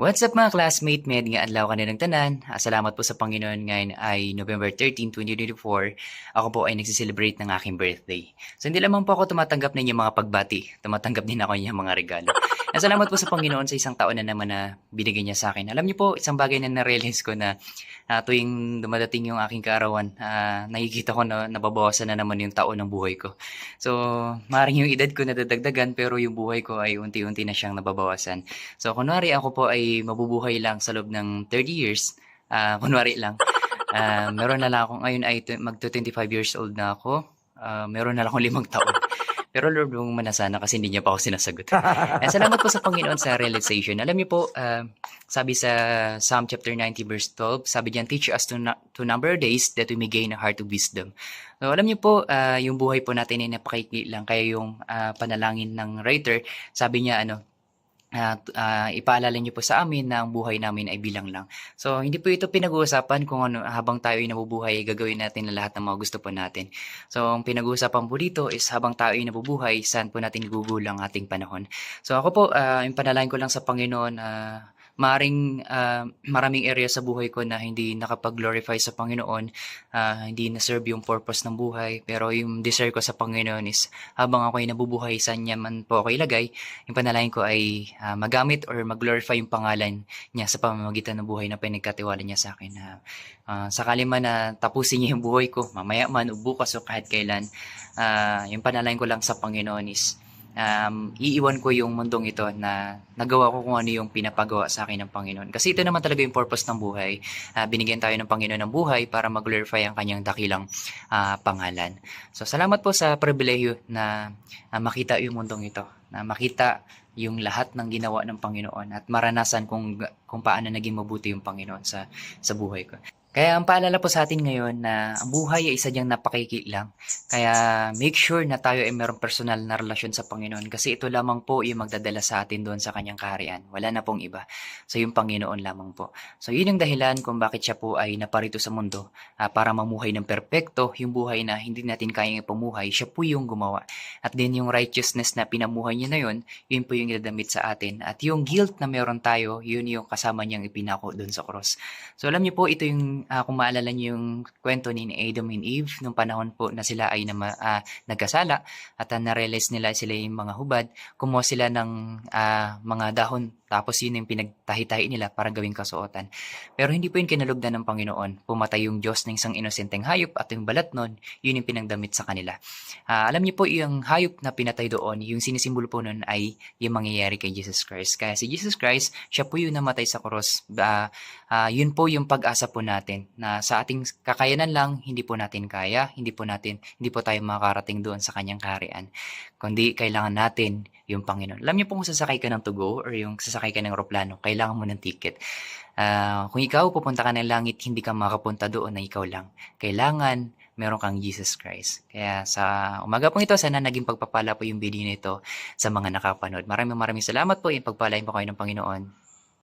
What's up mga classmate? May nga adlaw ka ng tanan. Ah, Salamat po sa Panginoon ngayon ay November 13, 2024. Ako po ay nagsiselebrate ng aking birthday. So hindi lamang po ako tumatanggap ng inyong mga pagbati. Tumatanggap din ako inyong mga regalo. Ah, Salamat po sa Panginoon sa isang taon na naman na binigay niya sa akin. Alam niyo po, isang bagay na na-realize ko na ah, tuwing dumadating yung aking kaarawan, ah, nakikita ko na nababawasan na naman yung taon ng buhay ko. So, maaaring yung edad ko nadadagdagan pero yung buhay ko ay unti-unti na siyang nababawasan. So, kunwari ako po ay mabubuhay lang sa loob ng 30 years, ah, kunwari lang, ah, meron na lang ako, ngayon ay tu- magto-25 years old na ako, Ah, meron na lang akong limang taon. Pero Lord, huwag mo na sana kasi hindi niya pa ako sinasagot. Eh, salamat po sa Panginoon sa realization. Alam niyo po, ah, sabi sa Psalm chapter 90 verse 12, sabi diyan, teach us to, na- to number days that we may gain a heart of wisdom. So, alam niyo po, ah, yung buhay po natin ay napakikli lang. Kaya yung ah, panalangin ng writer, sabi niya, ano, at ah, ipaalala niyo po sa amin na ang buhay namin ay bilang lang. So, hindi po ito pinag-uusapan kung ano, habang tayo ay nabubuhay, gagawin natin na lahat ng mga gusto po natin. So, ang pinag-uusapan po dito is habang tayo ay nabubuhay, saan po natin gugulang ating panahon. So, ako po, ah, yung panalangin ko lang sa Panginoon, ah, maring ah, maraming area sa buhay ko na hindi nakapag-glorify sa Panginoon, ah, hindi na-serve yung purpose ng buhay, pero yung desire ko sa Panginoon is habang ako ay nabubuhay, saan niya man po ako ilagay, yung panalangin ko ay ah, magamit or mag-glorify yung pangalan niya sa pamamagitan ng buhay na pinagkatiwala niya sa akin. na ah, sakali man na tapusin niya yung buhay ko, mamaya man o bukas o kahit kailan, ah, yung panalangin ko lang sa Panginoon is um, iiwan ko yung mundong ito na nagawa ko kung ano yung pinapagawa sa akin ng Panginoon. Kasi ito naman talaga yung purpose ng buhay. Ah, binigyan tayo ng Panginoon ng buhay para mag-glorify ang kanyang dakilang ah, pangalan. So, salamat po sa pribileyo na ah, makita yung mundong ito. Na makita yung lahat ng ginawa ng Panginoon at maranasan kung, kung paano naging mabuti yung Panginoon sa, sa buhay ko. Kaya ang paalala po sa atin ngayon na ang buhay ay isa diyang napakiki lang. Kaya make sure na tayo ay mayroong personal na relasyon sa Panginoon kasi ito lamang po yung magdadala sa atin doon sa kanyang kaharian. Wala na pong iba. So yung Panginoon lamang po. So yun yung dahilan kung bakit siya po ay naparito sa mundo ah, para mamuhay ng perpekto, yung buhay na hindi natin kayang ipamuhay, siya po yung gumawa. At din yung righteousness na pinamuhay niya na yun, yun po yung idadamit sa atin. At yung guilt na meron tayo, yun yung kasama niyang ipinako doon sa cross. So alam niyo po, ito yung, ah, kung maalala niyo yung kwento ni Adam and Eve, nung panahon po na sila ay nama, ah, nagkasala, at uh, na-realize nila sila yung mga hubad, kumuha sila ng ah, mga dahon, tapos yun yung pinagtahi-tahi nila para gawing kasuotan. Pero hindi po yun kinalugdan ng Panginoon. Pumatay yung Diyos ng isang inosenteng hayop at yung balat nun, yun yung pinagdamit sa kanila. Ah, alam niyo po, yung hayop na pinatay doon, yung sinisimbolo po nun ay yung mangyayari kay Jesus Christ. Kaya si Jesus Christ, siya po yung namatay sa cross. Ah, ah, yun po yung pag-asa po natin na sa ating kakayanan lang, hindi po natin kaya, hindi po natin, hindi po tayo makakarating doon sa kanyang kaharian. Kundi kailangan natin yung Panginoon. Alam niyo po kung sasakay ka ng tugo or yung sasakay ka ng aeroplano, kailangan mo ng ticket. Ah, kung ikaw pupunta ka ng langit, hindi ka makapunta doon na ikaw lang. Kailangan meron kang Jesus Christ. Kaya sa umaga pong ito, sana naging pagpapala po yung video nito sa mga nakapanood. Maraming maraming salamat po. Yung pagpalain po kayo ng Panginoon.